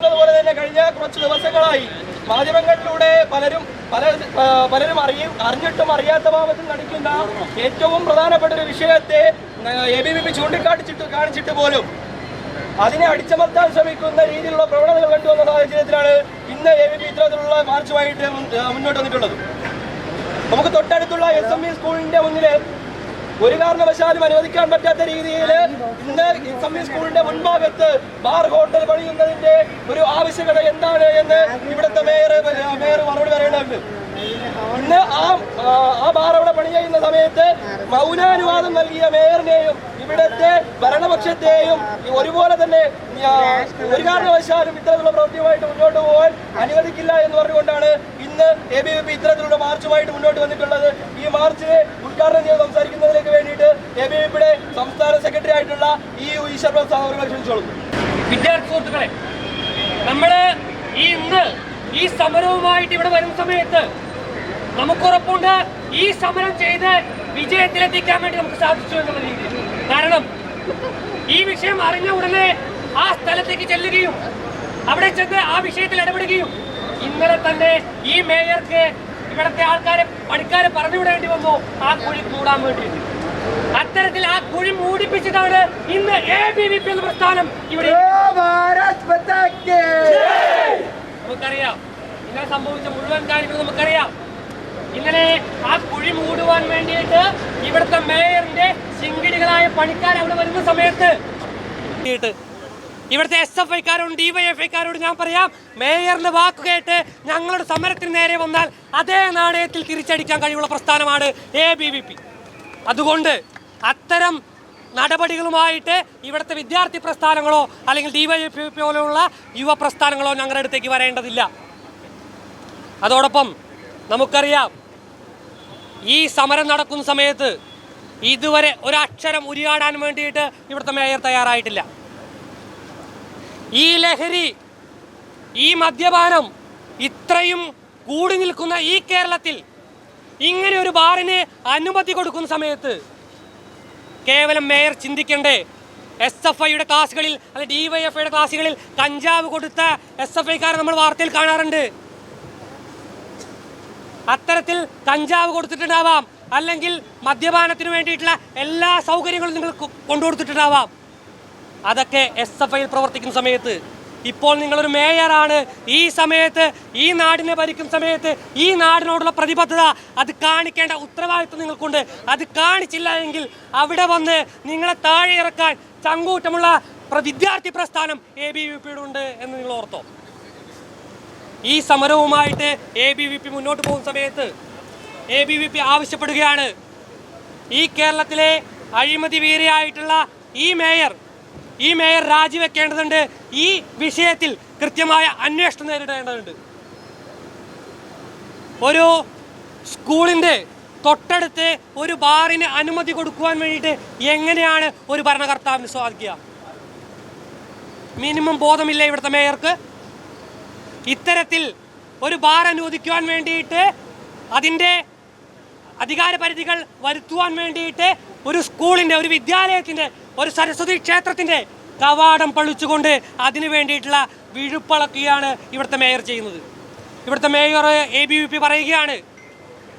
അതുപോലെ തന്നെ കഴിഞ്ഞ കുറച്ച് ദിവസങ്ങളായി മാധ്യമങ്ങളിലൂടെ പലരും പല പലരും അറിയും അറിഞ്ഞിട്ടും അറിയാത്ത ഭാവത്തിൽ നടിക്കുന്ന ഏറ്റവും പ്രധാനപ്പെട്ട ഒരു വിഷയത്തെ എ ബി വി പി ചൂണ്ടിക്കാട്ടിച്ചിട്ട് കാണിച്ചിട്ട് പോലും അതിനെ അടിച്ചമർത്താൻ ശ്രമിക്കുന്ന രീതിയിലുള്ള പ്രവണതകൾ കണ്ടുവന്ന സാഹചര്യത്തിലാണ് ഇന്ന് എ ബി പി ഇത്തരത്തിലുള്ള മാർച്ചുമായിട്ട് മുന്നോട്ട് വന്നിട്ടുള്ളത്. നമുക്ക് തൊട്ടടുത്തുള്ള എസ് എം ഇ സ്കൂളിന്റെ മുന്നിൽ ഒരു കാരണവശാലും അനുവദിക്കാൻ പറ്റാത്ത രീതിയിൽ ഇന്ന് എസ് സ്കൂളിന്റെ മുൻഭാഗത്ത് ബാർ ഹോട്ടൽ പണിയുന്നതിന്റെ ഒരു ആവശ്യകത എന്താണ് എന്ന് ഇവിടുത്തെ മേയർ മേയർ മറുപടി പറയേണ്ടതുണ്ട്. ഇന്ന് ആ ആ, ബാർ അവിടെ പണി ചെയ്യുന്ന സമയത്ത് മൗനാനുവാദം നൽകിയ മേയറിനെയും ഇവിടുത്തെ ഭരണപക്ഷത്തെയും ഒരുപോലെ തന്നെ ഒരു കാരണവശാലും ഇത്തരത്തിലുള്ള പ്രവൃത്തിയുമായിട്ട് മുന്നോട്ട് പോകാൻ അനുവദിക്കില്ല എന്ന് പറഞ്ഞുകൊണ്ടാണ് ഇന്ന് എ ബി വി പി ഇത്തരത്തിലുള്ള മാർച്ചുമായിട്ട് മുന്നോട്ട് വന്നിട്ടുള്ളത് ഈ മാർച്ചിനെ ഉദ്ഘാടനം ചെയ്ത് സംസാരിക്കുന്നതിലേക്ക് വേണ്ടിയിട്ട് എ ബി വി പിയുടെ സംസ്ഥാന സെക്രട്ടറി ആയിട്ടുള്ള ഈ ഈശ്വർ പ്രസാദ് അവർ ക്ഷണിച്ചോളൂ. വിദ്യാർത്ഥി സുഹൃത്തുക്കളെ നമ്മൾ ഈ ഇന്ന് ഈ സമരവുമായിട്ട് ഇവിടെ വരുന്ന സമയത്ത് നമുക്കുറപ്പുണ്ട് ഈ സമരം ചെയ്ത് വിജയത്തിലെത്തിക്കാൻ വേണ്ടി നമുക്ക് സാധിച്ചു എന്നുള്ള രീതിയിൽ. കാരണം ഈ വിഷയം അറിഞ്ഞ ഉടനെ ആ സ്ഥലത്തേക്ക് ചെല്ലുകയും അവിടെ ചെന്ന് ആ വിഷയത്തിൽ ഇടപെടുകയും ഇന്നലെ തന്നെ ഈ മേയർക്ക് ഇവിടുത്തെ ആൾക്കാരെ പണിക്കാരെ പറഞ്ഞുവിടേണ്ടി വന്നു. ആ കുഴി കൂടാൻ വേണ്ടിയിട്ട്. അത്തരത്തിൽ ആ കുഴി മൂടിപ്പിച്ചതാണ് ഇന്ന് എ ബി വി പി എന്ന പ്രസ്ഥാനം ഇവിടെ നമുക്കറിയാം. ഇന്നലെ സംഭവിച്ച മുഴുവൻ കാര്യങ്ങളും നമുക്കറിയാം. ഇന്നലെ ആ കുഴി മൂടുവാൻ വേണ്ടിയിട്ട് ഇവിടുത്തെ മേയറിന്റെ ശിങ്കിടികളായ പണിക്കാർ അവിടെ വരുന്ന സമയത്ത് ഇവിടുത്തെ എസ് എഫ് ഐക്കാരോടും ഡിവൈഎഫ്ഐക്കാരോട് ഞാൻ പറയാം മേയറിന്റെ വാക്ക് കേട്ട് ഞങ്ങളുടെ സമരത്തിന് നേരെ വന്നാൽ അതേ നാണയത്തിൽ തിരിച്ചടിക്കാൻ കഴിവുള്ള പ്രസ്ഥാനമാണ് എ ബി വി പി അതുകൊണ്ട് അത്തരം നടപടികളുമായിട്ട് ഇവിടുത്തെ വിദ്യാർത്ഥി പ്രസ്ഥാനങ്ങളോ അല്ലെങ്കിൽ ഡിവൈഎഫ് പോലെയുള്ള യുവ പ്രസ്ഥാനങ്ങളോ ഞങ്ങളുടെ അടുത്തേക്ക് വരേണ്ടതില്ല. അതോടൊപ്പം നമുക്കറിയാം ഈ സമരം നടക്കുന്ന സമയത്ത് ഇതുവരെ ഒരക്ഷരം ഉരിയാടാൻ വേണ്ടിയിട്ട് ഇവിടുത്തെ മേയർ തയ്യാറായിട്ടില്ല. ഈ ലഹരി ഈ മദ്യപാനം ഇത്രയും കൂടി നിൽക്കുന്ന ഈ കേരളത്തിൽ ഇങ്ങനെ ഒരു ബാറിന് അനുമതി കൊടുക്കുന്ന സമയത്ത് കേവലം മേയർ ചിന്തിക്കണ്ടേ? എസ് എഫ് ഐയുടെ ക്ലാസ്സുകളിൽ അല്ലെ ഡി വൈ എഫ് ഐയുടെ ക്ലാസ്സുകളിൽ കഞ്ചാവ് കൊടുത്ത എസ് എഫ് ഐക്കാരെ നമ്മൾ വാർത്തയിൽ കാണാറുണ്ട്. അത്തരത്തിൽ കഞ്ചാവ് കൊടുത്തിട്ടുണ്ടാവാം അല്ലെങ്കിൽ മദ്യപാനത്തിന് വേണ്ടിയിട്ടുള്ള എല്ലാ സൗകര്യങ്ങളും നിങ്ങൾ കൊണ്ടുകൊടുത്തിട്ടുണ്ടാവാം. അതൊക്കെ എസ് എഫ് ഐയിൽ പ്രവർത്തിക്കുന്ന സമയത്ത്. ഇപ്പോൾ നിങ്ങളൊരു മേയറാണ്. ഈ സമയത്ത് ഈ നാടിനെ ഭരിക്കുന്ന സമയത്ത് ഈ നാടിനോടുള്ള പ്രതിബദ്ധത അത് കാണിക്കേണ്ട ഉത്തരവാദിത്വം നിങ്ങൾക്കുണ്ട്. അത് കാണിച്ചില്ല എങ്കിൽ അവിടെ വന്ന് നിങ്ങളെ താഴെ ഇറക്കാൻ ചങ്കൂറ്റമുള്ള വിദ്യാർത്ഥി പ്രസ്ഥാനം എ ബി വി പിയുടെ ഉണ്ട് എന്ന് നിങ്ങൾ ഓർത്തോ? ഈ സമരവുമായിട്ട് എ ബി വി പി മുന്നോട്ട് പോകുന്ന സമയത്ത് എ ബി വി പി ആവശ്യപ്പെടുകയാണ്. ഈ കേരളത്തിലെ അഴിമതി വീരയായിട്ടുള്ള ഈ മേയർ ഈ മേയർ രാജിവെക്കേണ്ടതുണ്ട്. ഈ വിഷയത്തിൽ കൃത്യമായ അന്വേഷണം നേരിടേണ്ടതുണ്ട്. ഒരു സ്കൂളിന്റെ തൊട്ടടുത്ത് ഒരു ബാറിന് അനുമതി കൊടുക്കുവാൻ വേണ്ടിയിട്ട് എങ്ങനെയാണ് ഒരു ഭരണകർത്താവിന് സാധിക്കുക? മിനിമം ബോധമില്ല ഇവിടുത്തെ മേയർക്ക്? ഇത്തരത്തിൽ ഒരു ബാർ അനുവദിക്കുവാൻ വേണ്ടിയിട്ട് അതിന്റെ അധികാര പരിധികൾ വരുത്തുവാൻ വേണ്ടിയിട്ട് ഒരു സ്കൂളിന്റെ ഒരു വിദ്യാലയത്തിന്റെ ഒരു സരസ്വതി ക്ഷേത്രത്തിന്റെ കവാടം പളിച്ചുകൊണ്ട് അതിന് വേണ്ടിയിട്ടുള്ള വിഴുപ്പളക്കുകയാണ് ഇവിടുത്തെ മേയർ ചെയ്യുന്നത്. ഇവിടുത്തെ mayor A B V P പറയുകയാണ്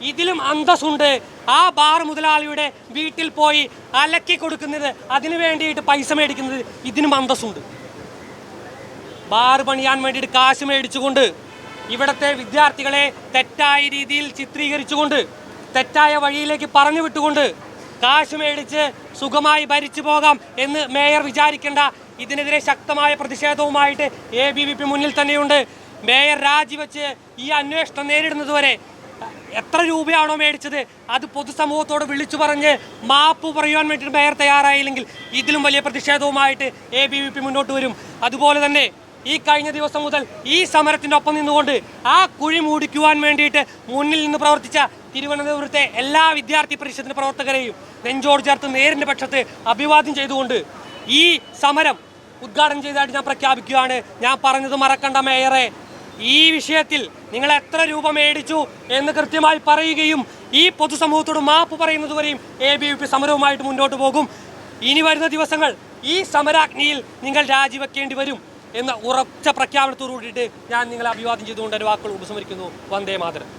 ഇതിലും അന്തസ്സുണ്ട്. ആ ബാർ മുതലാളിയുടെ വീട്ടിൽ പോയി അലക്കി കൊടുക്കുന്നത് അതിനു വേണ്ടിയിട്ട് പൈസ മേടിക്കുന്നത് ഇതിനും അന്തസ്സുണ്ട്. ബാർ പണിയാൻ വേണ്ടിയിട്ട് കാശ് മേടിച്ചുകൊണ്ട് ഇവിടുത്തെ വിദ്യാർത്ഥികളെ തെറ്റായ രീതിയിൽ ചിത്രീകരിച്ചുകൊണ്ട് തെറ്റായ വഴിയിലേക്ക് പറഞ്ഞു വിട്ടുകൊണ്ട് കാശ് മേടിച്ച് സുഖമായി ഭരിച്ചു പോകാം എന്ന് മേയർ വിചാരിക്കേണ്ട. ഇതിനെതിരെ ശക്തമായ പ്രതിഷേധവുമായിട്ട് എ ബി വി പി മുന്നിൽ തന്നെയുണ്ട്. മേയർ രാജിവെച്ച് ഈ അന്വേഷണം നേരിടുന്നതുവരെ എത്ര രൂപയാണോ മേടിച്ചത്? അത് പൊതുസമൂഹത്തോട് വിളിച്ചു പറഞ്ഞ് മാപ്പ് പറയുവാൻ വേണ്ടി മേയർ തയ്യാറായില്ലെങ്കിൽ ഇതിലും വലിയ പ്രതിഷേധവുമായിട്ട് എ ബി വി പി മുന്നോട്ട് വരും. അതുപോലെ തന്നെ ഈ കഴിഞ്ഞ ദിവസം മുതൽ ഈ സമരത്തിന്റെ ഒപ്പം നിന്നുകൊണ്ട് ആ കുഴി മൂടിക്കുവാൻ വേണ്ടിയിട്ട് മുന്നിൽ നിന്ന് പ്രവർത്തിച്ച തിരുവനന്തപുരത്തെ എല്ലാ വിദ്യാർത്ഥി പരിഷത്തിന്റെ പ്രവർത്തകരെയും നെഞ്ചോട് ചേർത്ത് നേരിന്റെ പക്ഷത്ത് അഭിവാദ്യം ചെയ്തുകൊണ്ട് ഈ സമരം ഉദ്ഘാടനം ചെയ്തതായിട്ട് ഞാൻ പ്രഖ്യാപിക്കുകയാണ്. ഞാൻ പറഞ്ഞത് മറക്കണ്ട മേയറെ. ഈ വിഷയത്തിൽ നിങ്ങൾ എത്ര രൂപ മേടിച്ചു എന്ന് കൃത്യമായി പറയുകയും ഈ പൊതുസമൂഹത്തോട് മാപ്പ് പറയുന്നത് വരെയും എ ബി വി പി സമരവുമായിട്ട് മുന്നോട്ട് പോകും. ഇനി വരുന്ന ദിവസങ്ങൾ ഈ സമരാഗ്നിയിൽ നിങ്ങൾ രാജിവെക്കേണ്ടി വരും എന്ന ഉറച്ച പ്രഖ്യാപനത്തോടു കൂടിയിട്ട് ഞാൻ നിങ്ങളെ അഭിവാദ്യം ചെയ്തുകൊണ്ട് എന്റെ വാക്കുകൾ ഉപസംഹരിക്കുന്നു. വന്ദേ മാതരം.